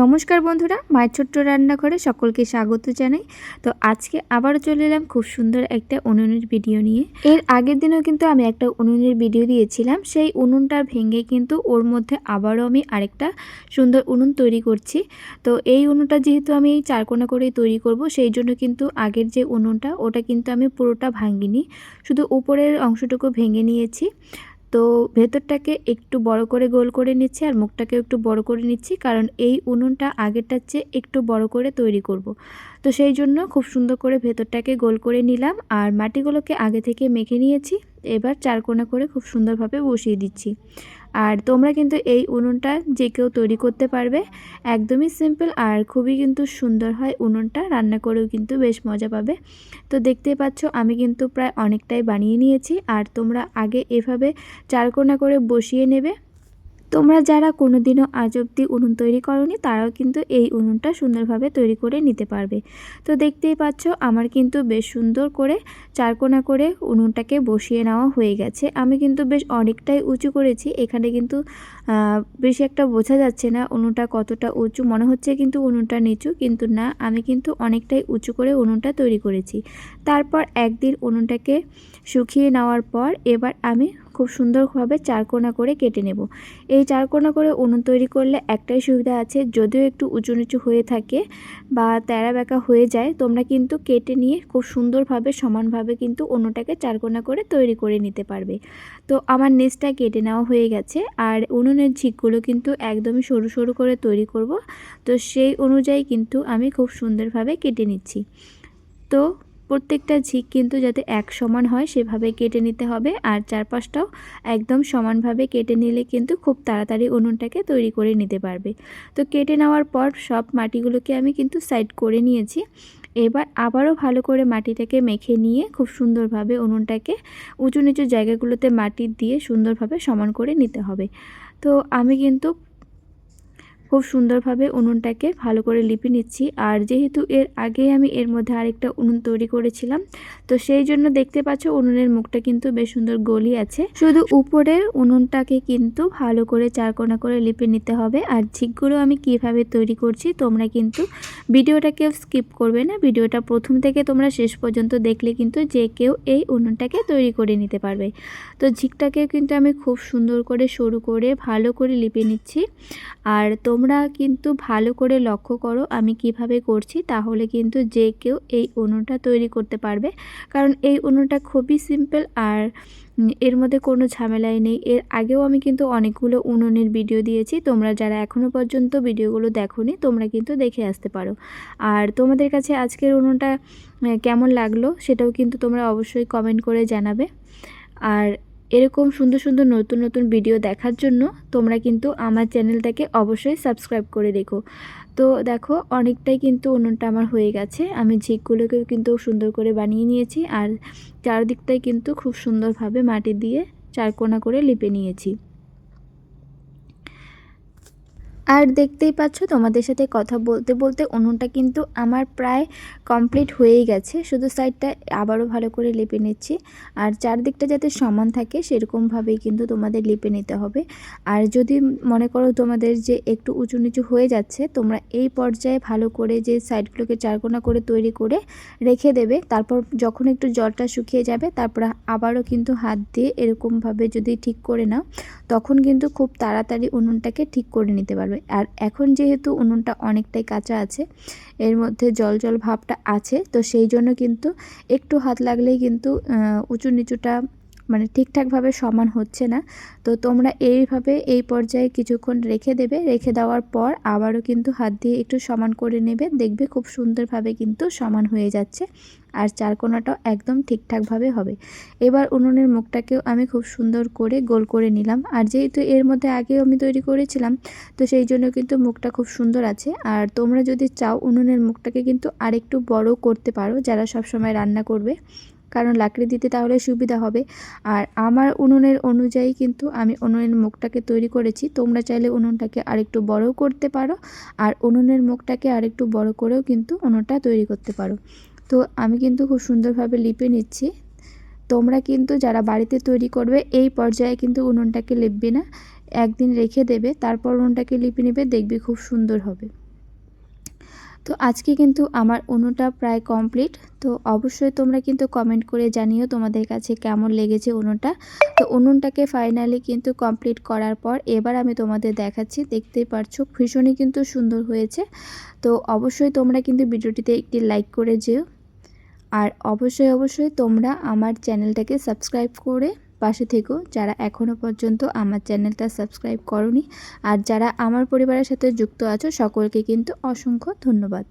নমস্কার বন্ধুরা, মায়ের ছোট্ট রান্নাঘরে সকলকে স্বাগত জানাই। তো আজকে আবারও চলে এলাম খুব সুন্দর একটা উনুনের ভিডিও নিয়ে। এর আগের দিনও কিন্তু আমি একটা উনুনের ভিডিও দিয়েছিলাম, সেই উনুনটা ভেঙে কিন্তু ওর মধ্যে আবারও আমি আরেকটা সুন্দর উনুন তৈরি করছি। তো এই উনুনটা যেহেতু আমি চারকোনা করেই তৈরি করব, সেই জন্য কিন্তু আগের যে উনুনটা, ওটা কিন্তু আমি পুরোটা ভাঙিনি শুধু উপরের অংশটুকু ভেঙে নিয়েছি। তো ভেতরটাকে একটু বড় করে গোল করে নিচ্ছি আর মুখটাকে একটু বড় করে নিচ্ছি কারণ এই উনুনটা আগেরটার চেয়ে একটু বড় করে তৈরি করব। তো সেই জন্য খুব সুন্দর করে ভেতরটাকে গোল করে নিলাম আর মাটিগুলোকে আগে থেকে মেখে নিয়েছি এবার চারকোনা করে খুব সুন্দরভাবে বসিয়ে দিচ্ছি আর তোমরা কিন্তু এই উনুনটা যে কেউ তৈরি করতে পারবে, একদমই সিম্পল আর খুবই কিন্তু সুন্দর হয় উনুনটা, রান্না করেও কিন্তু বেশ মজা পাবে। তো দেখতেই পাচ্ছ আমি কিন্তু প্রায় অনেকটাই বানিয়ে নিয়েছি, আর তোমরা আগে এভাবে চারকোনা করে বসিয়ে নেবে। তোমরা যারা কোনো দিনও আজ অব্দি উনুন তৈরি করনি, তারাও কিন্তু এই উনুনটা সুন্দরভাবে তৈরি করে নিতে পারবে। তো দেখতেই পাচ্ছ, আমার কিন্তু বেশ সুন্দর করে চারকোনা করে উনুনটাকে বসিয়ে নেওয়া হয়ে গেছে। আমি কিন্তু বেশ অনেকটাই উঁচু করেছি, এখানে কিন্তু বেশি একটা বোঝা যাচ্ছে না উনুনটা কতটা উঁচু, মনে হচ্ছে কিন্তু উনুনটা নিচু, কিন্তু না, আমি কিন্তু অনেকটাই উঁচু করে উনুনটা তৈরি করেছি। তারপর একদিন উনুনটাকে শুকিয়ে নেওয়ার পর এবার আমি খুব সুন্দরভাবে চারকোনা করে কেটে নেব। এই চারকোনা করে উনুন তৈরি করলে একটাই সুবিধা আছে, যদিও একটু উঁচু নিচু হয়ে থাকে বা তেরা বেঁকা হয়ে যায়, তোমরা কিন্তু কেটে নিয়ে খুব সুন্দরভাবে, সমানভাবে কিন্তু উনুনটাকে চারকোনা করে তৈরি করে নিতে পারবে। তো আমার নেচটা কেটে নেওয়া হয়ে গেছে, আর উনুনের ঝিকগুলো কিন্তু একদমই সরু সরু করে তৈরি করব। তো সেই অনুযায়ী কিন্তু আমি খুব সুন্দরভাবে কেটে নিচ্ছি। তো প্রত্যেকটা ঝিক কিন্তু যাতে এক সমান হয়, সেভাবে কেটে নিতে হবে। আর চারপাশটাও একদম সমানভাবে কেটে নিলে কিন্তু খুব তাড়াতাড়ি উনুনটাকে তৈরি করে নিতে পারবে। তো কেটে নেওয়ার পর সব মাটিগুলোকে আমি কিন্তু সাইড করে নিয়েছি। এবার আবারও ভালো করে মাটিটাকে মেখে নিয়ে খুব সুন্দরভাবে উনুনটাকে উঁচু নিচু জায়গাগুলোতে মাটি দিয়ে সুন্দরভাবে সমান করে নিতে হবে। তো আমি কিন্তু খুব সুন্দরভাবে উনুনটাকে ভালো করে লিপে নিচ্ছি। আর যেহেতু এর আগে আমি এর মধ্যে আরেকটা উনুন তৈরি করেছিলাম, তো সেই জন্য দেখতে পাচ্ছ উনুনের মুখটা কিন্তু বেশ সুন্দর গলি আছে। শুধু উপরের উনুনটাকে কিন্তু ভালো করে চারকোনা করে লিপে নিতে হবে। আর ঝিকগুলো আমি কীভাবে তৈরি করছি তোমরা কিন্তু ভিডিওটাকে স্কিপ করবে না। ভিডিওটা প্রথম থেকে তোমরা শেষ পর্যন্ত দেখলে কিন্তু যে কেউ এই উনুনটাকে তৈরি করে নিতে পারবে। তো ঝিকটাকেও কিন্তু আমি খুব সুন্দর করে সরু করে ভালো করে লিপে নিচ্ছি। আর তোমরা তোমরা কিন্তু ভালো করে লক্ষ্য করো আমি কীভাবে করছি, তাহলে কিন্তু যে কেউ এই উনুনটা তৈরি করতে পারবে। কারণ এই উনুনটা খুবই সিম্পল আর এর মধ্যে কোনো ঝামেলাই নেই। এর আগেও আমি কিন্তু অনেকগুলো উনুনের ভিডিও দিয়েছি। তোমরা যারা এখনও পর্যন্ত ভিডিওগুলো দেখোনি, তোমরা কিন্তু দেখে আসতে পারো। আর তোমাদের কাছে আজকের উনুনটা কেমন লাগল, সেটাও কিন্তু তোমরা অবশ্যই কমেন্ট করে জানাবে। আর এরকম সুন্দর সুন্দর নতুন নতুন ভিডিও দেখার জন্য তোমরা কিন্তু আমার চ্যানেলটাকে অবশ্যই সাবস্ক্রাইব করে রেখো। তো দেখো, অনেকটাই কিন্তু উনুনটা আমার হয়ে গেছে। আমি ঝিকগুলোকেও কিন্তু সুন্দর করে বানিয়ে নিয়েছি আর চারদিকটাই কিন্তু খুব সুন্দরভাবে মাটি দিয়ে চারকোনা করে লিপে নিয়েছি। আর দেখতেই পাচ্ছ তোমাদের সাথে কথা বলতে বলতে উনুনটা কিন্তু আমার প্রায় কমপ্লিট হয়েই গেছে। শুধু সাইডটা আবারও ভালো করে লেপে নিচ্ছি। আর চারদিকটা যাতে সমান থাকে, সেরকমভাবেই কিন্তু তোমাদের লেপে নিতে হবে। আর যদি মনে করো তোমাদের যে একটু উঁচু নিচু হয়ে যাচ্ছে, তোমরা এই পর্যায়ে ভালো করে যে সাইডগুলোকে চারকোনা করে তৈরি করে রেখে দেবে। তারপর যখন একটু জলটা শুকিয়ে যাবে, তারপর আবারও কিন্তু হাত দিয়ে এরকমভাবে যদি ঠিক করে নাও, তখন কিন্তু খুব তাড়াতাড়ি উনুনটাকে ঠিক করে নিতে পারবে। আর এখন যেহেতু উনুনটা অনেকটাই কাঁচা আছে, এর মধ্যে জল জল ভাবটা আছে, তো সেই জন্য কিন্তু একটু হাত লাগলেই কিন্তু উঁচু নিচুটা মানে ঠিকঠাকভাবে সমান হচ্ছে না। তো তোমরা এইভাবে এই পর্যায়ে কিছুক্ষণ রেখে দেবে। রেখে দেওয়ার পর আবারও কিন্তু হাত দিয়ে একটু সমান করে নেবে। দেখবে খুব সুন্দরভাবে কিন্তু সমান হয়ে যাচ্ছে। আর চারকোনাটাও একদম ঠিকঠাকভাবে হবে। এবার উনুনের মুখটাকেও আমি খুব সুন্দর করে গোল করে নিলাম। আর যেহেতু এর মধ্যে আগেও আমি তৈরি করেছিলাম, তো সেই জন্য কিন্তু মুখটা খুব সুন্দর আছে। আর তোমরা যদি চাও উনুনের মুখটাকে কিন্তু আরেকটু বড় করতে পারো, যারা সব সময় রান্না করবে, কারণ লাকড়ি দিতে তাহলে সুবিধা হবে। আর আমার উনুনের অনুযায়ী কিন্তু আমি উনুনের মুখটাকে তৈরি করেছি। তোমরা চাইলে উনুনটাকে আরেকটু বড়ও করতে পারো, আর উনুনের মুখটাকে আরেকটু বড় করেও কিন্তু উনুনটা তৈরি করতে পারো। তো আমি কিন্তু খুব সুন্দরভাবে লিপে নিচ্ছি। তোমরা কিন্তু যারা বাড়িতে তৈরি করবে, এই পর্যায়ে কিন্তু উনুনটাকে লিপবে না। একদিন রেখে দেবে, তারপর উনুনটাকে লিপে নেবে, দেখবে খুব সুন্দর হবে। তো আজকে কিন্তু আমার উনুনটা প্রায় কমপ্লিট। তো অবশ্যই তোমরা কিন্তু কমেন্ট করে জানিও তোমাদের কাছে কেমন লেগেছে উনুনটা। তো উনুনটাকে ফাইনালি কিন্তু কমপ্লিট করার পর এবার আমি তোমাদের দেখাচ্ছি। দেখতেই পারছ, ভীষণই কিন্তু সুন্দর হয়েছে। তো অবশ্যই তোমরা কিন্তু ভিডিওটিতে একটি লাইক করে যেও। আর অবশ্যই অবশ্যই তোমরা আমার চ্যানেলটাকে সাবস্ক্রাইব করে পাশে থেকো যারা এখনও পর্যন্ত আমার চ্যানেলটা সাবস্ক্রাইব করনি। আর যারা আমার পরিবারের সাথে যুক্ত আছো, সকলকে কিন্তু অসংখ্য ধন্যবাদ।